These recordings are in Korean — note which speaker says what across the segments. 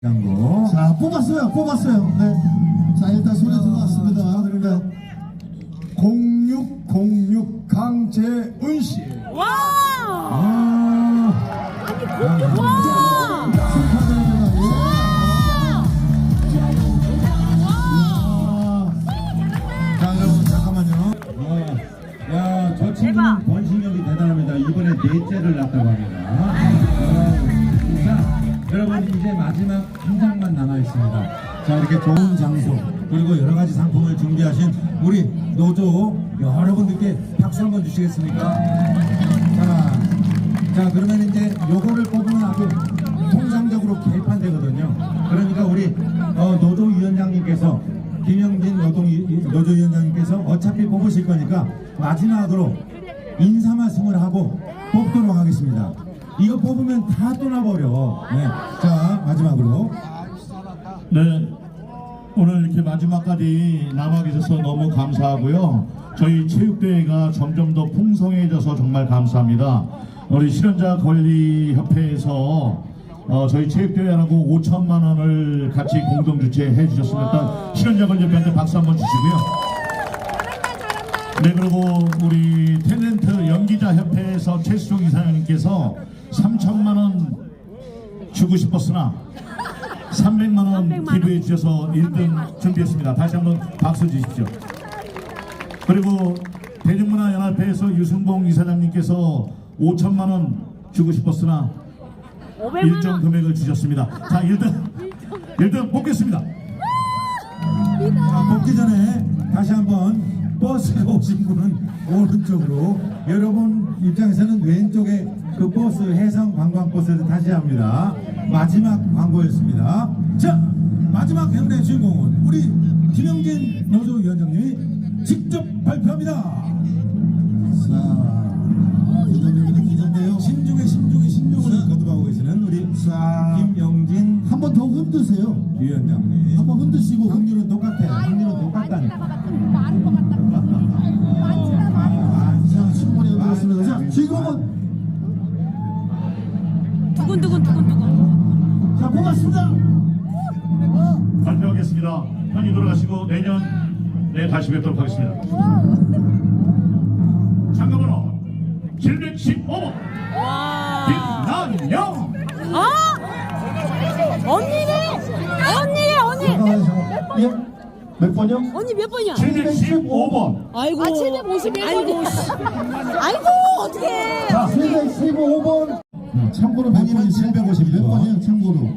Speaker 1: 광고.
Speaker 2: 자, 뽑았어요, 뽑았어요. 네. 자, 일단 손에 들어왔습니다. 네.
Speaker 1: 0606 강재은 씨.
Speaker 3: 와!
Speaker 1: 아,
Speaker 3: 와!
Speaker 2: 축하드립니다.
Speaker 1: 자, 여러분 잠깐만요. 어, 야, 저 친구는
Speaker 3: 대박.
Speaker 1: 번식력이 대단합니다. 이번에 넷째를 낳았다고 합니다. 여러분 이제 마지막 한 장만 남아 있습니다. 자, 이렇게 좋은 장소 그리고 여러 가지 상품을 준비하신 우리 노조 여러분들께 박수 한번 주시겠습니까? 자, 자 그러면 이제 요거를 뽑으면 아주 통상적으로 개판되거든요. 그러니까 우리 어, 노조 위원장님께서 김영진 노동 노조 위원장님께서 어차피 뽑으실 거니까 마지막으로 인사 말씀을 하고 다 떠나버려. 네. 자 마지막으로
Speaker 4: 네, 오늘 이렇게 마지막까지 남아 계셔서 너무 감사하고요. 저희 체육대회가 점점 더 풍성해져서 정말 감사합니다. 우리 실현자 권리협회에서 어, 저희 체육대회하고 5천만 원을 같이 공동 주최해 주셨습니다. 일단 실현자 권리협회한테 박수 한번 주시고요. 네 그리고 우리 탤런트 연기자 협회에서 최수종 이사장님께서 3천만 원 주고 싶었으나 300만 원
Speaker 3: 300만 원.
Speaker 4: 기부해 주셔서 1등 준비했습니다. 다시 한번 박수 주십시오. 그리고 대중문화연합회에서 유승봉 이사장님께서 5천만 원 주고 싶었으나
Speaker 3: 500만
Speaker 4: 일정
Speaker 3: 원.
Speaker 4: 금액을 주셨습니다. 자 1등 1등 뽑겠습니다.
Speaker 1: 자, 뽑기 전에 다시 한번 버스에 오신 분은 오른쪽으로 여러분 입장에서는 왼쪽에 그 버스 해상 관광 버스를 타셔야 합니다. 마지막 광고였습니다. 자 마지막 행운의 주인공은 우리 김영진 노조위원장님이 직접 발표합니다.
Speaker 2: 자, 기자님들의 기자인데요.
Speaker 1: 신중에 신중에 신중을 거듭하고 계시는 우리 김영진
Speaker 2: 한 번 더 흔드세요.
Speaker 1: 위원장님.
Speaker 2: 한 번 흔드시고.
Speaker 1: 확률은 똑같아. 확률은 똑같다니까.
Speaker 2: 자, 충분히 흔들었습니다. 자, 지금은,
Speaker 4: 편히 돌아가시고 내년 네 다시 뵙도록 하겠습니다. 참가번호 715번
Speaker 3: 와!
Speaker 4: 김남영
Speaker 3: 아! 언니네! 언니네 언니!
Speaker 2: 예? 몇 번이요?
Speaker 3: 언니 몇 번이야?
Speaker 4: 715번
Speaker 3: 아이고. 아 751번. 아이고. 씨. 아이고 어떡해.
Speaker 2: 자, 715번. 참고로 몇
Speaker 1: 본인은
Speaker 2: 번이지? 751몇
Speaker 1: 번.
Speaker 2: 번이요, 참고로.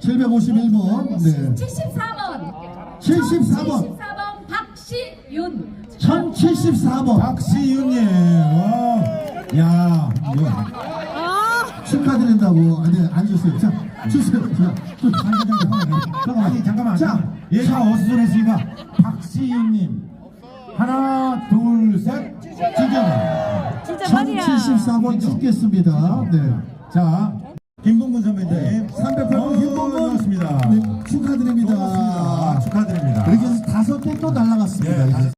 Speaker 2: 751번. 네.
Speaker 5: 74번.
Speaker 2: 74번.
Speaker 5: 74번 박시윤.
Speaker 2: 1074번.
Speaker 1: 박시윤님. 와. 야. 이거.
Speaker 3: 아!
Speaker 2: 축하드린다고. 아, 네, 앉으세요. 자, 주세요. 자, 좀, 잠깐만, 잠깐만.
Speaker 1: 아니 잠깐만.
Speaker 2: 자,
Speaker 1: 얘가 어수선했으니까 박시윤님. 하나, 둘, 셋.
Speaker 3: 말이야.
Speaker 2: 1074번 찍겠습니다. 네.
Speaker 1: 자, 김봉근 선배님.
Speaker 2: 308번 김봉근. 네, 축하드립니다.
Speaker 1: 고맙습니다. 축하드립니다.
Speaker 2: 이렇게 해서 다섯 개 또 날라갔습니다.
Speaker 1: 예,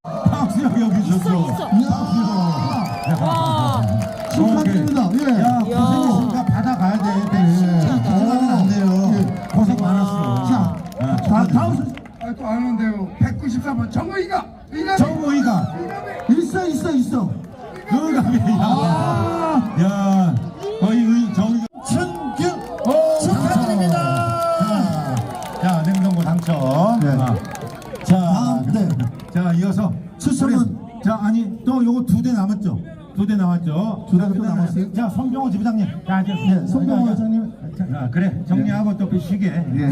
Speaker 2: 네, 송병호
Speaker 1: 자,
Speaker 2: 회장님.
Speaker 1: 자, 자, 그래, 정리하고 또그 시계.
Speaker 2: 예.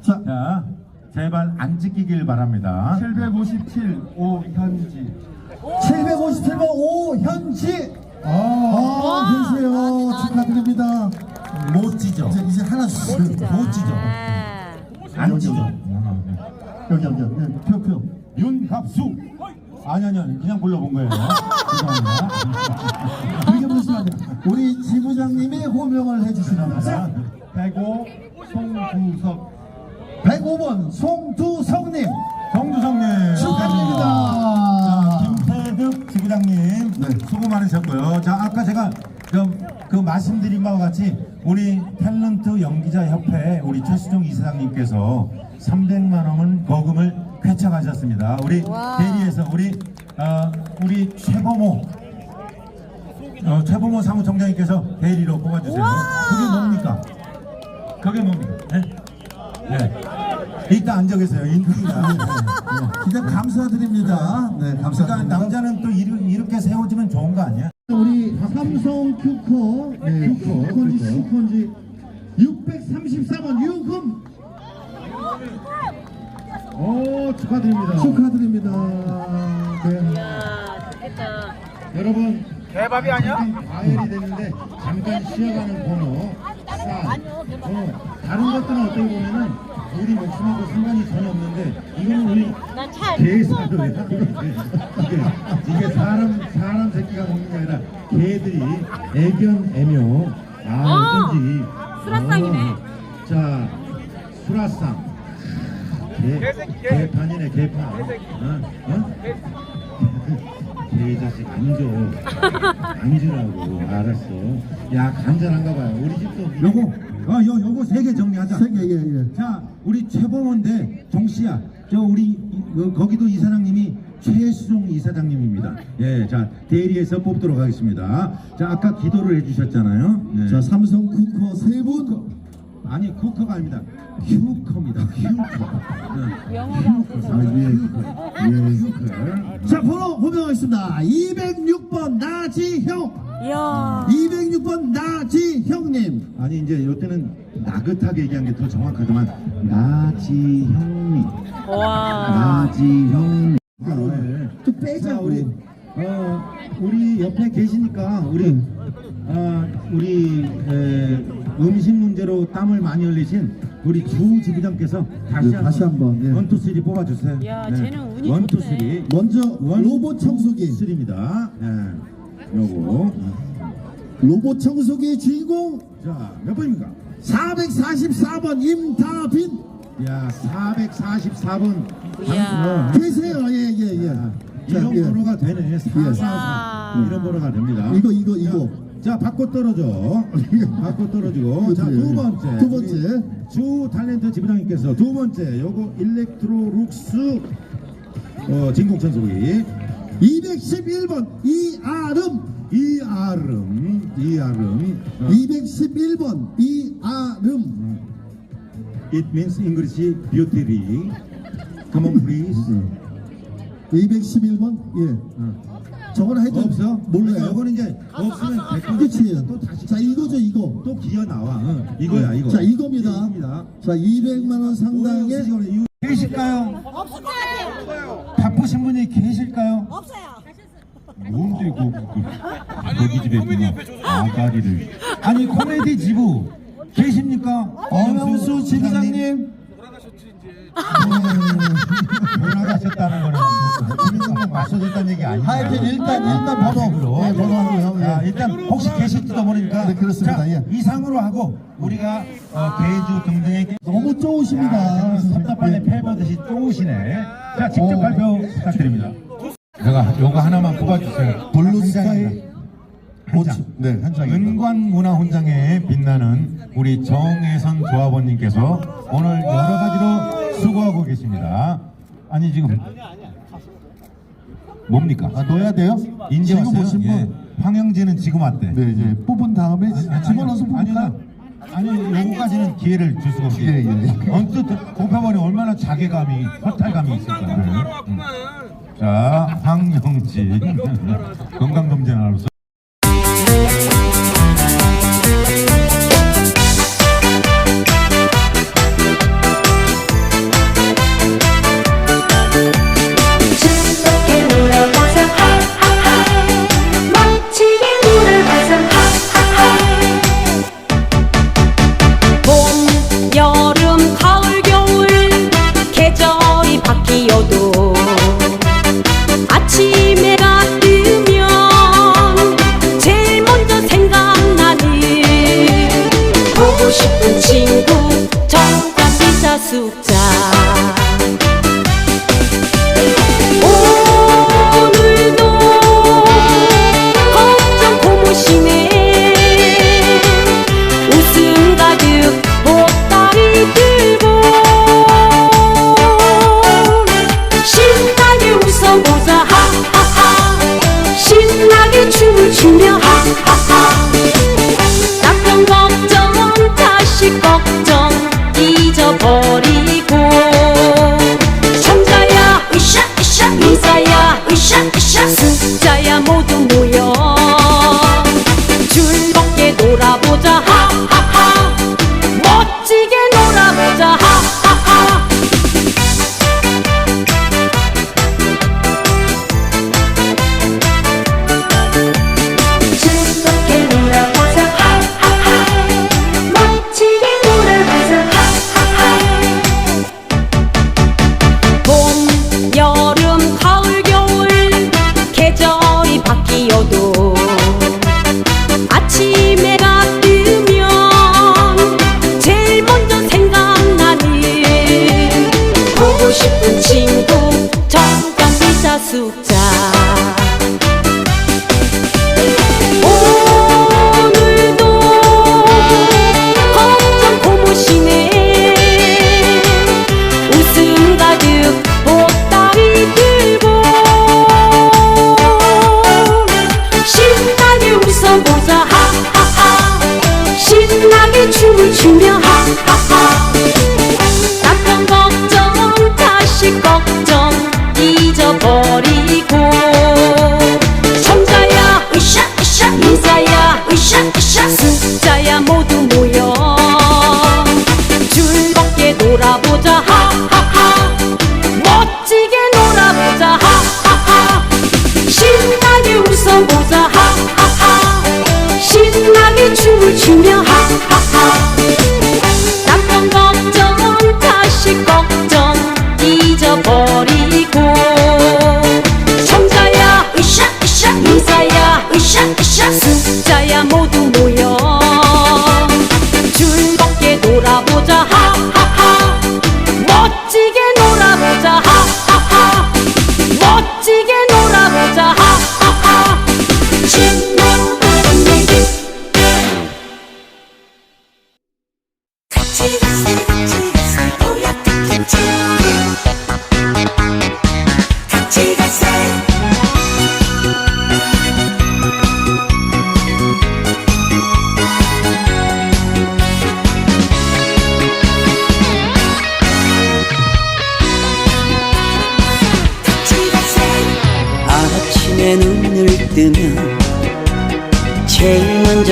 Speaker 2: 자,
Speaker 1: 자, 제발 안 찍히길 바랍니다.
Speaker 6: 757 오현지
Speaker 2: 757번 오현지. 아, 계세요. 축하드립니다.
Speaker 1: 못 찢어.
Speaker 2: 이제, 이제 하나 주세요.
Speaker 1: 못 찢어.
Speaker 3: 아.
Speaker 1: 안 찢어.
Speaker 2: 여기, 여기, 여기. 표, 표.
Speaker 1: 윤갑수. 아니, 아니, 아니. 그냥 불러본 거예요. 죄송합니다.
Speaker 2: 그렇게 보시면 안 돼요. 우리 지부장님이 호명을 해주시는 겁니다.
Speaker 1: 배고, 송구석.
Speaker 2: 105번 송두성님.
Speaker 1: 정두성님.
Speaker 2: 축하드립니다.
Speaker 1: 김태득 지부장님.
Speaker 2: 네.
Speaker 1: 수고 많으셨고요. 자, 아까 제가 그, 그 말씀드린 바와 같이 우리 탤런트 연기자 협회 우리 최수종 이사장님께서 300만 원 거금을 쾌척하셨습니다. 우리 대리에서 우리 어, 우리 최범호 어, 최범호 사무총장님께서 대리로 뽑아주세요. 그게 뭡니까? 그게 뭡니까? 네? 네. 이따 앉아 계세요. 인기가.
Speaker 2: 진짜 감사드립니다. 네,
Speaker 1: 그러니까
Speaker 2: 감사드립니다.
Speaker 1: 남자는 또 이르- 이렇게 세워지면 좋은 거 아니야?
Speaker 2: 우리 삼성 큐커, 네, 큐커인지 슈커인지 634번 유금
Speaker 4: 오 축하드립니다.
Speaker 2: 축하드립니다. 네.
Speaker 4: 여러분
Speaker 6: 대박이 아니야?
Speaker 4: 잠깐 과열이 되는데 잠깐 쉬어가는 번호 4 어, 다른 것들은 어떻게 보면은 우리 목숨하고 상관이 전혀 없는데 이거는 우리 개사료야 이게, 이게 사람 사람 새끼가 먹는 게 아니라 개들이 애견 애묘 아 어쩐지
Speaker 5: 수라상이네.
Speaker 4: 어, 자 수라상 개, 개판이네 개판 어? 어? 개자식 앉아 앉으라고 알았어 야 간절한가 봐요 우리 집도
Speaker 1: 요거 어, 요, 요거 세 개 정리하자.
Speaker 2: 세 개, 예, 예.
Speaker 1: 자, 우리 최범원 대 정씨야. 저 우리 이- 어, 거기도 이사장님이 최수종 이사장님입니다. 예, 자 대리에서 뽑도록 하겠습니다. 자, 아까 기도를 해주셨잖아요. 네.
Speaker 2: 자, 삼성 쿠커 세 분.
Speaker 1: 아니 쿠커가 아닙니다. 휴커입니다. 휴커. 네.
Speaker 2: 아, 예. 예.
Speaker 1: 휴커.
Speaker 2: 자, 번호 호명하겠습니다. 206번 나지형.
Speaker 3: 이야.
Speaker 2: 206번 나지형님.
Speaker 1: 아니 이제 이때는 나긋하게 얘기한 게 더 정확하지만 나지형님.
Speaker 3: 와.
Speaker 1: 나지형님. 좀자
Speaker 2: 빼자고.
Speaker 1: 우리 어 우리 옆에 계시니까 우리 아 우리 에, 음식 문제로 땀을 많이 흘리신 우리 주 지부장께서 다시
Speaker 2: 네, 다시 한번, 예.
Speaker 1: 원투 쓰리 뽑아주세요.
Speaker 3: 야, 쟤는 운이
Speaker 1: 원투
Speaker 3: 좋네.
Speaker 1: 쓰리
Speaker 2: 먼저 로봇 청소기.
Speaker 1: 쓰리입니다. 예. 요거
Speaker 2: 로봇 청소기 주인공
Speaker 1: 자몇 번입니까?
Speaker 2: 444번 임다빈.
Speaker 1: 야 444번
Speaker 3: 이야.
Speaker 2: 계세요. 예, 예, 예. 자,
Speaker 1: 이런
Speaker 2: 예.
Speaker 1: 번호가 되네. 444
Speaker 3: 야.
Speaker 1: 이런 번호가 됩니다.
Speaker 2: 이거, 이거, 이거.
Speaker 1: 자, 바꿔 떨어져. 바꿔 떨어지고. 자, 두 번째.
Speaker 2: 두 번째.
Speaker 1: 주 탤런트 지부장님께서 두 번째. 요거 일렉트로 룩스 어, 진공청소기.
Speaker 2: 211번 이아름.
Speaker 1: 이아름. 이아름. 어,
Speaker 2: 211번 이아름.
Speaker 1: it means English beauty. Come on, please.
Speaker 2: 211번 예.
Speaker 1: 어.
Speaker 2: 저거는 하여튼
Speaker 1: 없어?
Speaker 2: 몰라요.
Speaker 1: 요거는 이제 없으면
Speaker 2: 끝이에요.
Speaker 1: 또 다시
Speaker 2: 자 이거죠 이거.
Speaker 1: 또 기어 나와. 어, 이거야, 이거.
Speaker 2: 자 이겁니다.
Speaker 1: 이겁니다.
Speaker 2: 자 200만 원 상당의
Speaker 1: 이거 계실까요?
Speaker 3: 없을 것 같아요.
Speaker 1: 바쁘신 분이 계실까요?
Speaker 3: 없어요.
Speaker 1: 뭔데 그, 그 거기 집에 그 아가리를 아니 코미디 지부 계십니까?
Speaker 2: 어명수 지부장님
Speaker 1: 돌아가셨다는 거는 맞춰줬다는 얘기 아니야?
Speaker 2: 하여튼 일단 일단 번호 네, 번호 하고요.
Speaker 1: 자,
Speaker 2: 예.
Speaker 1: 일단 혹시 계실지도 모르니까
Speaker 2: 네, 그렇습니다.
Speaker 1: 자,
Speaker 2: 예.
Speaker 1: 이상으로 하고 우리가 어, 개주 등등의
Speaker 2: 너무 쪼우십니다.
Speaker 1: 섭답반에
Speaker 2: 예.
Speaker 1: 패버듯이 쪼우시네 자 직접
Speaker 2: 오.
Speaker 1: 발표 부탁드립니다 제가 요거 하나만 뽑아주세요
Speaker 2: 블루스카이
Speaker 1: 한장
Speaker 2: 네, 한 장입니다.
Speaker 1: 은관문화훈장에 빛나는 우리 정혜선 조합원님께서 오늘 여러 가지로 수고하고 계십니다. 아니 지금 뭡니까?
Speaker 2: 아 넣어야 돼요?
Speaker 1: 인제
Speaker 2: 지금
Speaker 1: 왔어요?
Speaker 2: 오신 분.
Speaker 1: 예. 황영진은 지금 왔대.
Speaker 2: 네 이제 뽑은 다음에 집어넣어서 뽑을까요?
Speaker 1: 아니 요거까지는 기회를 줄 수가 없지.
Speaker 2: 예, 예.
Speaker 1: 언뜻 뽑혀버리 얼마나 자괴감이 허탈감이 있을까. 음. 자 황영진 건강검진하러.
Speaker 5: time.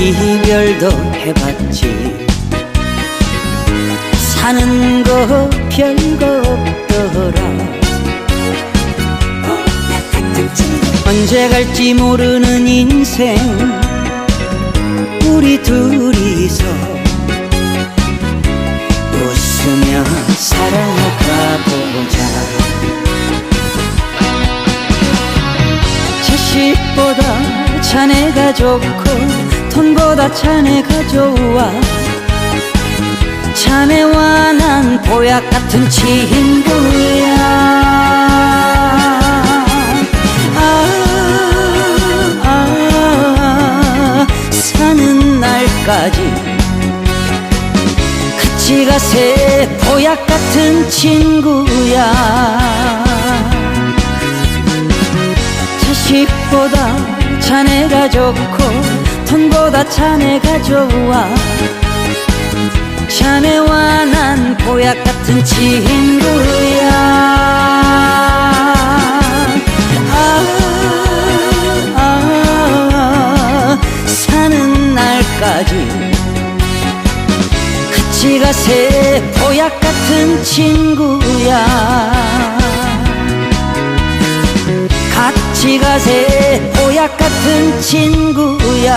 Speaker 7: 이별도 해봤지. 사는 거 별거 없더라. 언제 갈지 모르는 인생. 우리 둘이서 웃으며 살아가 보자. 자식보다 자네가 좋고 톤보다 자네 가져와. 자네와 난 보약 같은 친구야. 아, 아, 사는 날까지 같이 가세 보약 같은 친구야. 자식보다
Speaker 8: 자네가 좋고 돈보다 자네가 좋아 자네와 난 보약 같은 친구야. 아, 아, 사는 날까지 같이 가세. 보약 같은 친구야 같이 가세. 보약 같은 친구야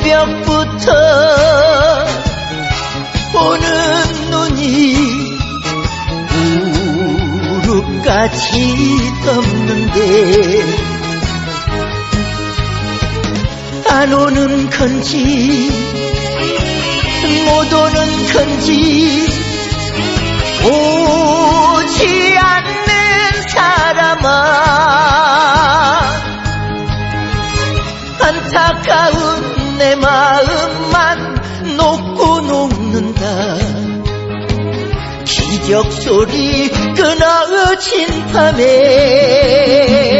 Speaker 8: 새벽부터 오는 눈이 무릎까지 덮는데 안 오는 건지 못 오는 건지 오지 않는 사람아. 안타까운 내 마음만 녹고 녹는다. 기적 소리 끊어진 밤에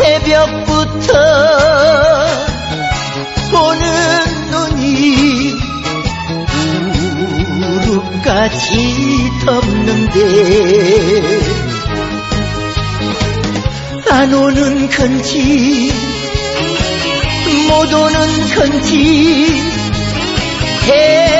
Speaker 8: 새벽부터 보는 눈이 무릎까지 덮는데 안 오는 건지 못 오는 건지 대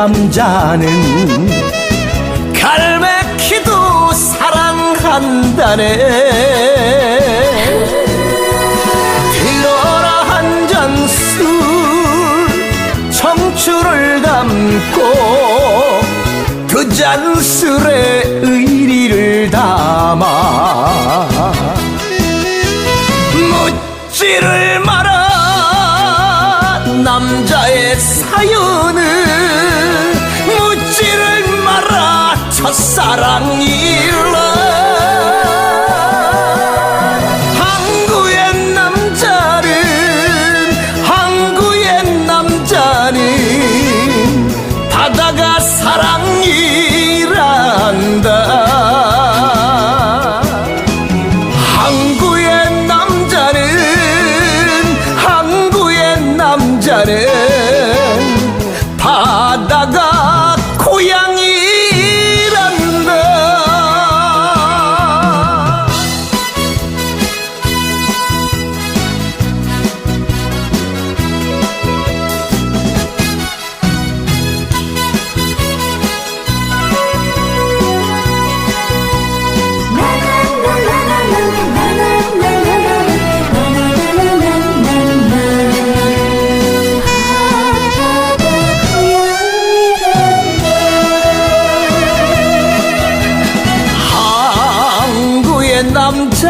Speaker 9: 남자는 갈매기도 사랑한다네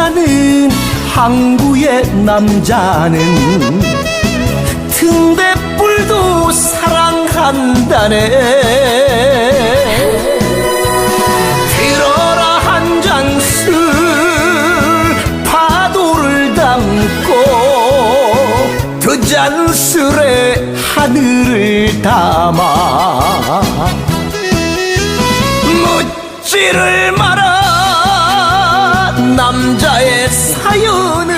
Speaker 9: 남자는 항구의 남자는 등대불도 사랑한다네. 들어라 한 잔 술 파도를 담고 그 잔술에 하늘을 담아. 묻지를 마라 남자의 사연을